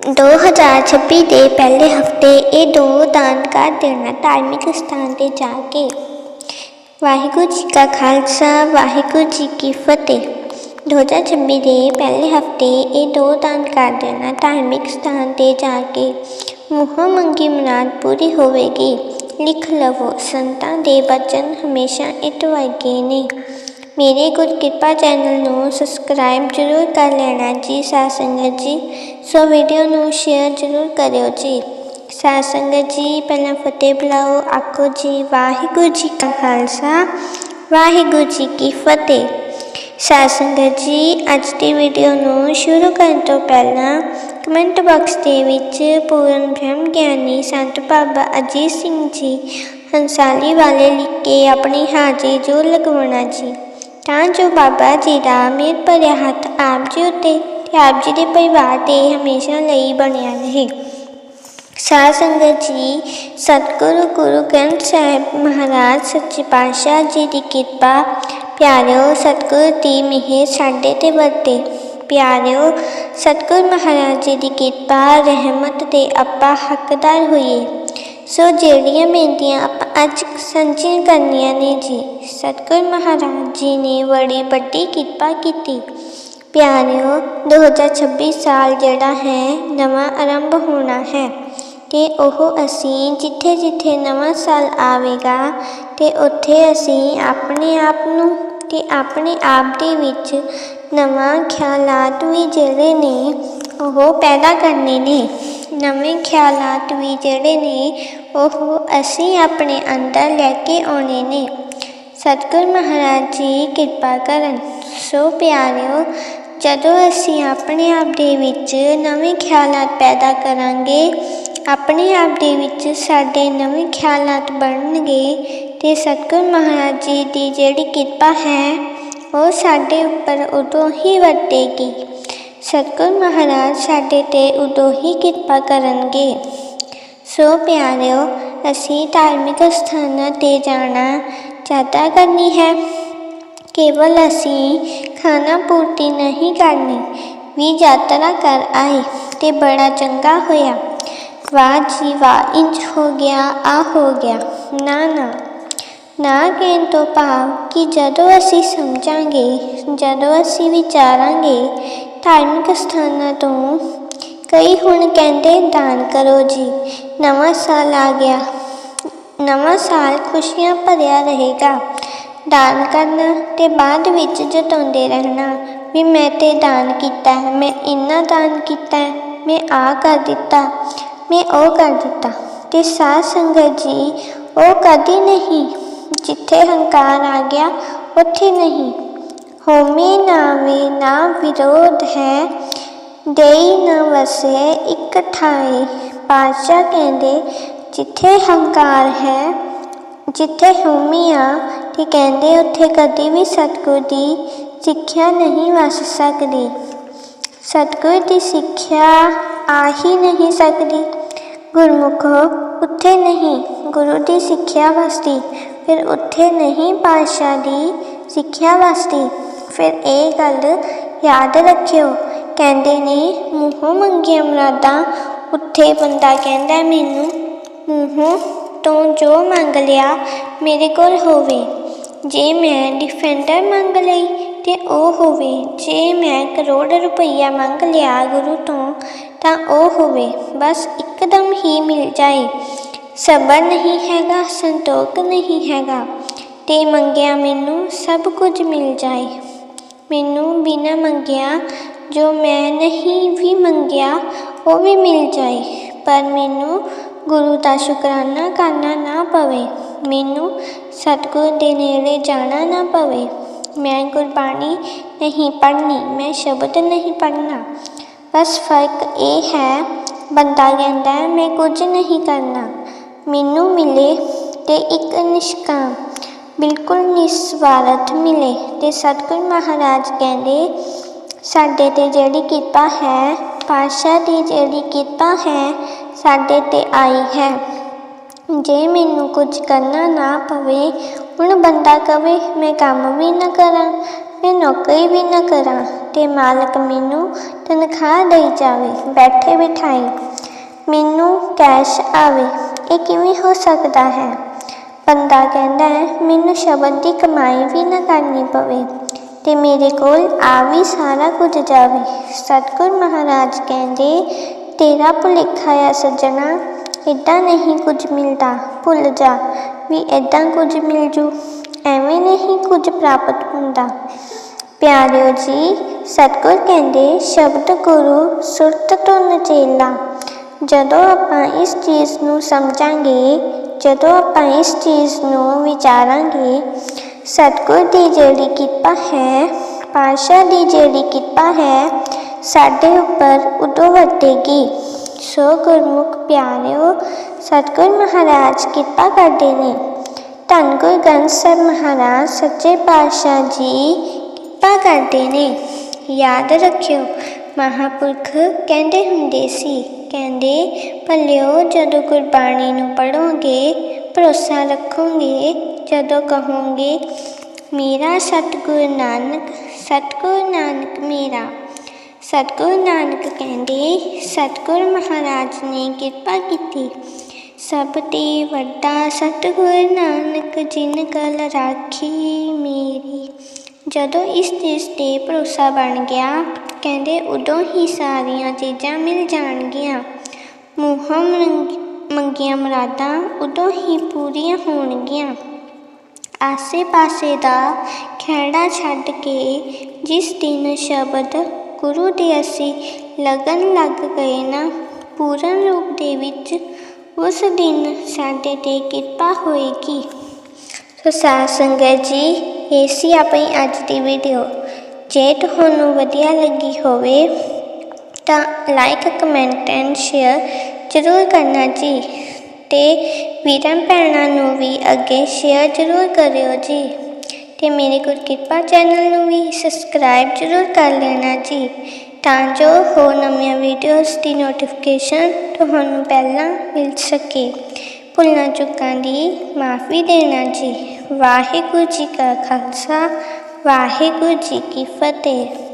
2026 ਦੇ ਪਹਿਲੇ ਹਫ਼ਤੇ ਇਹ ਦੋ ਦਾਨ ਕਰ ਦੇਣਾ ਧਾਰਮਿਕ ਸਥਾਨ ਤੇ ਜਾ ਕੇ ਵਾਹਿਗੁਰੂ ਜੀ ਕਾ ਖਾਲਸਾ ਵਾਹਿਗੁਰੂ ਜੀ ਕੀ ਫਤਿਹ 2026 ਦੇ ਪਹਿਲੇ ਹਫ਼ਤੇ ਇਹ ਦੋ ਦਾਨ ਕਰ ਦੇਣਾ ਧਾਰਮਿਕ ਸਥਾਨ ਤੇ ਜਾ ਕੇ ਮੁੱਖ ਮੰਗੀ ਮੁਰਾਦ ਪੂਰੀ ਹੋਵੇਗੀ ਲਿਖ ਲਵੋ ਸੰਤਾਂ ਦੇ ਬਚਨ ਹਮੇਸ਼ਾ ਇੱਕ ਵਰਗੇ ਨੇ ਮੇਰੇ ਗੁਰ ਕਿਰਪਾ ਚੈਨਲ ਨੂੰ ਸਬਸਕ੍ਰਾਈਬ ਜ਼ਰੂਰ ਕਰ ਲੈਣਾ ਜੀ, ਸਾਧ ਸੰਗਤ ਜੀ। ਸੋ ਵੀਡੀਓ ਨੂੰ ਸ਼ੇਅਰ ਜ਼ਰੂਰ ਕਰਿਓ ਜੀ। ਸਾਧ ਸੰਗਤ ਜੀ, ਪਹਿਲਾਂ ਫਤਿਹ ਬੁਲਾਓ। ਆਖੋ ਜੀ, ਵਾਹਿਗੁਰੂ ਜੀ ਕਾ ਖਾਲਸਾ, ਵਾਹਿਗੁਰੂ ਜੀ ਕੀ ਫਤਿਹ। ਸਾਧ ਸੰਗਤ ਜੀ, ਅੱਜ ਦੀ ਵੀਡੀਓ ਨੂੰ ਸ਼ੁਰੂ ਕਰਨ ਤੋਂ ਪਹਿਲਾਂ ਕਮੈਂਟ ਬਾਕਸ ਦੇ ਵਿੱਚ ਪੂਰਨ ਬ੍ਰਹਮ ਗਿਆਨੀ ਸੰਤ ਬਾਬਾ ਅਜੀਤ ਸਿੰਘ ਜੀ, ਹੰਸਾਲੀ ਵਾਲੇ ਲਿਖ ਕੇ ਆਪਣੀ ਹਾਜ਼ਰੀ ਜੋ ਲਗਵਾਉਣਾ ਜੀ। ਤਾਂ ਜੋ ਬਾਬਾ ਜੀ ਦਾ ਮਿਹਰ ਭਰਿਆ ਹੱਥ ਆਪ ਜੀ ਉੱਤੇ ਤੇ ਆਪ ਜੀ ਦੇ ਪਰਿਵਾਰ ਤੇ ਹਮੇਸ਼ਾ ਲਈ ਬਣਿਆ ਰਹੇ। ਸਾਧ ਸੰਗਤ ਜੀ, ਸਤਿਗੁਰੂ ਗੁਰੂ ਗ੍ਰੰਥ ਸਾਹਿਬ ਮਹਾਰਾਜ ਸੱਚੇ ਪਾਤਸ਼ਾਹ ਜੀ ਦੀ ਕਿਰਪਾ ਪਿਆਰਿਓ, ਸਤਿਗੁਰ ਦੀ ਮਿਹਰ ਸਾਡੇ ਤੇ ਵਰਤੇ। ਪਿਆਰਿਓ, ਸਤਿਗੁਰੂ ਮਹਾਰਾਜ ਜੀ ਦੀ ਕਿਰਪਾ, ਰਹਿਮਤ ਦੇ ਆਪਾਂ ਹੱਕਦਾਰ ਹੋਈਏ। ਸੋ ਜਿਹੜੀਆਂ ਬੇਨਤੀਆਂ ਅੱਜ ਸਾਂਝੀਆਂ ਕਰਨੀਆਂ ਨੇ ਜੀ ਸਤਿਗੁਰੂ ਮਹਾਰਾਜ ਜੀ ਨੇ ਬੜੀ ਵੱਡੀ ਕਿਰਪਾ ਕੀਤੀ। ਪਿਆਰਿਓ 2026 ਸਾਲ ਜਿਹੜਾ ਹੈ, ਨਵਾਂ ਆਰੰਭ ਹੋਣਾ ਹੈ ਤੇ ਉਹ ਅਸੀਂ ਜਿੱਥੇ ਜਿੱਥੇ ਨਵਾਂ ਸਾਲ ਆਵੇਗਾ ਤੇ ਉੱਥੇ ਅਸੀਂ ਆਪਣੇ ਆਪ ਨੂੰ ਤੇ ਆਪਣੇ ਆਪ ਦੇ ਵਿੱਚ ਨਵਾਂ ਖਿਆਲਾਤ ਵੀ ਜਿਹੜੇ ਨੇ, ਉਹ ਪੈਦਾ ਕਰਨੇ ਨੇ। ਨਵੇਂ ਖਿਆਲਾਤ ਵੀ ਜਿਹੜੇ ਨੇ ਉਹ ਅਸੀਂ ਆਪਣੇ ਅੰਦਰ ਲੈ ਕੇ ਆਉਣੇ ਨੇ। ਸਤਿਗੁਰ ਮਹਾਰਾਜ ਜੀ ਕਿਰਪਾ ਕਰਨ। ਸੋ ਪਿਆਰਿਓ, ਜਦੋਂ ਅਸੀਂ ਆਪਣੇ ਆਪ ਦੇ ਵਿੱਚ ਨਵੇਂ ਖਿਆਲਾਤ ਪੈਦਾ ਕਰਾਂਗੇ, ਆਪਣੇ ਆਪ ਦੇ ਵਿੱਚ ਸਾਡੇ ਨਵੇਂ ਖਿਆਲਾਤ ਬਣਨਗੇ, ਤੇ ਸਤਿਗੁਰ ਮਹਾਰਾਜ ਜੀ ਦੀ ਜਿਹੜੀ ਕਿਰਪਾ ਹੈ, ਉਹ ਸਾਡੇ ਉੱਪਰ ਉਦੋਂ ਹੀ ਵਰਤੇਗੀ। ਸਤਿਗੁਰ ਮਹਾਰਾਜ ਸਾਡੇ ਤੇ ਉਦੋਂ ਹੀ ਕਿਰਪਾ ਕਰਨਗੇ। ਸੋ ਪਿਆਰਿਓ, ਅਸੀਂ ਧਾਰਮਿਕ ਸਥਾਨਾਂ ਤੇ ਜਾਣਾ ਚਾਹਤਾ ਕਰਨੀ ਹੈ। ਕੇਵਲ ਅਸੀਂ ਖਾਣਾ ਪੂਰਤੀ ਨਹੀਂ ਕਰਨੀ, ਵੀ ਯਾਤਰਾ ਕਰ ਆਏ ਤੇ ਬੜਾ ਚੰਗਾ ਹੋਇਆ। ਵਾਹ ਜੀ ਵਾਹ, ਇੰਜ ਹੋ ਗਿਆ, ਆ ਹੋ ਗਿਆ। ਨਾ ਨਾ। ਨਾ ਕਹਿਣ ਤੋਂ ਭਾਵ ਕਿ ਜਦੋਂ ਅਸੀਂ ਸਮਝਾਂਗੇ, ਜਦੋਂ ਅਸੀਂ ਵਿਚਾਰਾਂਗੇ, ਧਾਰਮਿਕ ਸਥਾਨਾਂ ਤੋਂ ਕਈ ਹੁਣ ਕਹਿੰਦੇ, ਦਾਨ ਕਰੋ ਜੀ। ਨਵਾਂ ਸਾਲ ਆ ਗਿਆ। ਨਵਾਂ ਸਾਲ ਖੁਸ਼ੀਆਂ ਭਰਿਆ ਰਹੇਗਾ। ਦਾਨ ਕਰਨਾ ਤੇ ਬਾਅਦ ਵਿੱਚ ਜਤਾਉਂਦੇ ਰਹਿਣਾ। ਵੀ ਮੈਂ ਤੇ ਦਾਨ ਕੀਤਾ ਹੈ, ਮੈਂ ਇੰਨਾ ਦਾਨ ਕੀਤਾ ਹੈ, ਮੈਂ ਆ ਕਰ ਦਿੱਤਾ, ਮੈਂ ਉਹ ਕਰ ਦਿੱਤਾ। ਤੇ ਸਾਧ ਸੰਗਤ ਜੀ, ਉਹ ਕਦੀ ਨਹੀਂ, ਜਿੱਥੇ ਹੰਕਾਰ ਆ ਗਿਆ, ਉੱਥੇ ਨਹੀਂ। ਹੋਮੇ ਨਾਵੇ ਨਾ ਵਿਰੋਧ ਹੈ ਦੇਈ ਨਾ ਵਸੇ ਇੱਕ ਠਾਈ ਪਾਤਸ਼ਾਹ ਕਹਿੰਦੇ, ਜਿੱਥੇ ਹੰਕਾਰ ਹੈ, ਜਿੱਥੇ ਹੋਮੀ ਆ ਤੇ ਕਹਿੰਦੇ ਉੱਥੇ ਕਦੀ ਵੀ ਸਤਿਗੁਰ ਦੀ ਸਿੱਖਿਆ ਨਹੀਂ ਵਸ ਸਕਦੀ। ਸਤਿਗੁਰ ਦੀ ਸਿੱਖਿਆ ਆ ਹੀ ਨਹੀਂ ਸਕਦੀ। ਗੁਰਮੁਖੋ, ਉੱਥੇ ਨਹੀਂ ਗੁਰੂ ਦੀ ਸਿੱਖਿਆ ਵਸਦੀ। ਫਿਰ ਉੱਥੇ ਨਹੀਂ ਪਾਤਸ਼ਾਹ ਦੀ ਸਿੱਖਿਆ ਵਸਦੀ। ਫਿਰ ਇਹ ਗੱਲ ਯਾਦ ਰੱਖਿਓ। ਕਹਿੰਦੇ ਨੇ, ਮੂੰਹੋਂ ਮੰਗੀਆਂ ਮੁਰਾਦਾਂ, ਉੱਥੇ ਬੰਦਾ ਕਹਿੰਦਾ, ਮੈਨੂੰ ਮੂੰਹੋਂ ਤੋਂ ਜੋ ਮੰਗ ਲਿਆ, ਮੇਰੇ ਕੋਲ ਹੋਵੇ। ਜੇ ਮੈਂ ਡਿਫੈਂਡਰ ਮੰਗ ਲਈ, ਤੇ ਉਹ ਹੋਵੇ। ਜੇ ਮੈਂ ਕਰੋੜ ਰੁਪਈਆ ਮੰਗ ਲਿਆ ਗੁਰੂ ਤੋਂ, ਤਾਂ ਉਹ ਹੋਵੇ। ਬਸ ਇੱਕਦਮ ਹੀ ਮਿਲ ਜਾਏ। ਸਬਰ ਨਹੀਂ ਹੈਗਾ, ਸੰਤੋਖ ਨਹੀਂ ਹੈਗਾ। ਤੇ ਮੰਗਿਆ ਮੈਨੂੰ ਸਭ ਕੁਝ ਮਿਲ ਜਾਏ। ਮੈਨੂੰ ਬਿਨਾ ਮੰਗਿਆ ਜੋ ਮੈਂ ਨਹੀਂ ਵੀ ਮੰਗਿਆ ਉਹ ਵੀ ਮਿਲ ਜਾਏ। ਪਰ ਮੈਨੂੰ ਗੁਰੂ ਦਾ ਸ਼ੁਕਰਾਨਾ ਕਰਨਾ ਨਾ ਪਵੇ। ਮੈਨੂੰ ਸਤਿਗੁਰ ਦੇ ਨੇੜੇ ਜਾਣਾ ਨਾ ਪਵੇ। ਮੈਂ ਗੁਰਬਾਣੀ ਨਹੀਂ ਪੜ੍ਹਨੀ ਮੈਂ ਸ਼ਬਦ ਨਹੀਂ ਪੜ੍ਹਨਾ। ਬਸ ਫ਼ਰਕ ਇਹ ਹੈ ਬੰਦਾ ਕਹਿੰਦਾ ਹੈ, ਮੈਂ ਕੁਝ ਨਹੀਂ ਕਰਨਾ। ਮੈਨੂੰ ਮਿਲੇ ਤੇ ਇੱਕ ਨਿਸ਼ਕਾਮ ਬਿਲਕੁਲ ਨਿਸਵਾਰਥ ਮਿਲੇ। ਤੇ ਸਤਿਗੁਰ ਮਹਾਰਾਜ ਕਹਿੰਦੇ ਸਾਡੇ ਤੇ ਜਿਹੜੀ ਕਿਰਪਾ ਹੈ, ਪਾਤਸ਼ਾਹ ਦੀ ਜਿਹੜੀ ਕਿਰਪਾ ਹੈ, ਸਾਡੇ ਤੇ ਆਈ ਹੈ। ਜੇ ਮੈਨੂੰ ਕੁਝ ਕਰਨਾ ਨਾ ਪਵੇ, ਹੁਣ ਬੰਦਾ ਕਵੇ, ਮੈਂ ਕੰਮ ਵੀ ਨਾ ਕਰਾਂ, ਮੈਂ ਨੌਕਰੀ ਵੀ ਨਾ ਕਰਾਂ, ਤੇ ਮਾਲਕ ਮੈਨੂੰ ਤਨਖਾਹ ਦੇਈ ਜਾਵੇ, ਬੈਠੇ ਬਿਠਾਈ। ਮੈਨੂੰ ਕੈਸ਼ ਆਵੇ, ਇਹ ਕਿਵੇਂ ਹੋ ਸਕਦਾ ਹੈ? ਬੰਦਾ ਕਹਿੰਦਾ ਹੈ, ਮੈਨੂੰ ਸ਼ਬਦ ਦੀ ਕਮਾਈ ਵੀ ਨਾ ਕਰਨੀ ਪਵੇ ਤੇ ਮੇਰੇ ਕੋਲ ਆ ਵੀ ਸਾਰਾ ਕੁਝ ਜਾਵੇ। ਸਤਿਗੁਰ ਮਹਾਰਾਜ ਕਹਿੰਦੇ, ਤੇਰਾ ਭੁਲੇਖਾ ਆ ਸੱਜਣਾ ਇਦਾਂ ਨਹੀਂ ਕੁਝ ਮਿਲਦਾ। ਭੁੱਲ ਜਾ ਵੀ ਇਦਾਂ ਕੁਝ ਮਿਲ ਜੂ, ਐਵੇਂ ਨਹੀਂ ਕੁਝ ਪ੍ਰਾਪਤ ਹੁੰਦਾ। ਪਿਆਰਿਓ ਜੀ, ਸਤਿਗੁਰ ਕਹਿੰਦੇ, ਸ਼ਬਦ ਗੁਰੂ ਸੁਰਤ ਤੋਂ ਨਚੇਲਾ। ਜਦੋਂ ਆਪਾਂ ਇਸ ਚੀਜ਼ ਨੂੰ ਸਮਝਾਂਗੇ, ਜਦੋਂ ਆਪਾਂ ਇਸ ਚੀਜ਼ ਨੂੰ ਵਿਚਾਰਾਂਗੇ ਸਤਿਗੁਰ ਦੀ ਜਿਹੜੀ ਕਿਰਪਾ ਹੈ ਪਾਸ਼ਾ ਦੀ ਜਿਹੜੀ ਕਿਰਪਾ ਹੈ, ਸਾਡੇ ਉੱਪਰ ਉਦੋਂ ਵਰਤੇਗੀ। ਸੋ ਗੁਰਮੁਖ ਪਿਆਰਿਓ, ਸਤਿਗੁਰ ਮਹਾਰਾਜ ਕਿਰਪਾ ਕਰਦੇ ਨੇ। ਧੰਨ ਗੁਰੂ ਗ੍ਰੰਥ ਸਾਹਿਬ ਮਹਾਰਾਜ, ਸੱਚੇ ਪਾਤਸ਼ਾਹ ਜੀ ਕਿਰਪਾ ਕਰਦੇ ਨੇ। ਯਾਦ ਰੱਖਿਓ, ਮਹਾਪੁਰਖ ਕਹਿੰਦੇ ਹੁੰਦੇ ਸੀ, ਕਹਿੰਦੇ, ਭਲਿਓ ਜਦੋਂ ਗੁਰਬਾਣੀ ਨੂੰ ਪੜੋਗੇ ਭਰੋਸਾ ਰੱਖੋਗੇ ਜਦੋਂ ਕਹੋਗੇ, ਮੇਰਾ ਸਤਿਗੁਰ ਨਾਨਕ ਸਤਿਗੁਰ ਨਾਨਕ ਮੇਰਾ। ਸਤਿਗੁਰ ਨਾਨਕ ਕਹਿੰਦੇ, ਸਤਿਗੁਰ ਮਹਾਰਾਜ ਨੇ ਕਿਰਪਾ ਕੀਤੀ। ਸਭ ਤੇ ਵੱਡਾ ਸਤਿਗੁਰ ਨਾਨਕ ਜਿਨ ਕਲ ਰਾਖੀ ਮੇਰੀ। ਜਦੋਂ ਇਸ ਚੀਜ਼ ਤੇ ਭਰੋਸਾ ਬਣ ਗਿਆ, ਕਹਿੰਦੇ, ਉਦੋਂ ਹੀ ਸਾਰੀਆਂ ਚੀਜ਼ਾਂ ਮਿਲ ਜਾਣਗੀਆਂ। ਮੂੰਹੋਂ ਮੰਗੀਆਂ ਮੁਰਾਦਾਂ ਉਦੋਂ ਹੀ ਪੂਰੀਆਂ ਹੋਣਗੀਆਂ। ਆਸੇ-ਪਾਸੇ ਦਾ ਖਹਿੜਾ ਛੱਡ ਕੇ ਜਿਸ ਦਿਨ ਸ਼ਬਦ ਗੁਰੂ ਦੇ ਅਸੀਂ ਲਗਨ ਲੱਗ ਗਏ ਨਾ, ਪੂਰਨ ਰੂਪ ਦੇ ਵਿੱਚ ਉਸ ਦਿਨ ਸਾਡੇ ਤੇ ਕਿਰਪਾ ਹੋਏਗੀ। ਸੋ ਸਾਧ ਸੰਗਤ ਜੀ, ਇਹ ਸੀ ਆਪਣੀ ਅੱਜ ਦੀ ਵੀਡੀਓ ਜੇ ਤੁਹਾਨੂੰ ਵਧੀਆ ਲੱਗੀ ਹੋਵੇ ਤਾਂ ਲਾਈਕ ਕਮੈਂਟ ਐਂਡ ਸ਼ੇਅਰ ਜ਼ਰੂਰ ਕਰਨਾ ਜੀ। ਤੇ ਵੀਰਾਂ ਭੈਣਾਂ ਨੂੰ ਵੀ ਅੱਗੇ ਸ਼ੇਅਰ ਜ਼ਰੂਰ ਕਰਿਓ ਜੀ। ਤੇ ਮੇਰੇ ਗੁਰਕਿਰਪਾ ਚੈਨਲ ਨੂੰ ਵੀ ਸਬਸਕ੍ਰਾਈਬ ਜ਼ਰੂਰ ਕਰ ਲੈਣਾ ਜੀ, ਤਾਂ ਜੋ ਹੋਰ ਨਵੀਆਂ ਵੀਡੀਓਜ਼ ਦੀ ਨੋਟੀਫਿਕੇਸ਼ਨ ਤੁਹਾਨੂੰ ਪਹਿਲਾਂ ਮਿਲ ਸਕੇ। ਭੁੱਲਾਂ ਚੁੱਕਾਂ ਦੀ ਮਾਫੀ ਦੇਣਾ ਜੀ। ਵਾਹਿਗੁਰੂ ਜੀ ਕਾ ਖਾਲਸਾ, ਵਾਹਿਗੁਰੂ ਜੀ ਕੀ ਫਤਿਹ।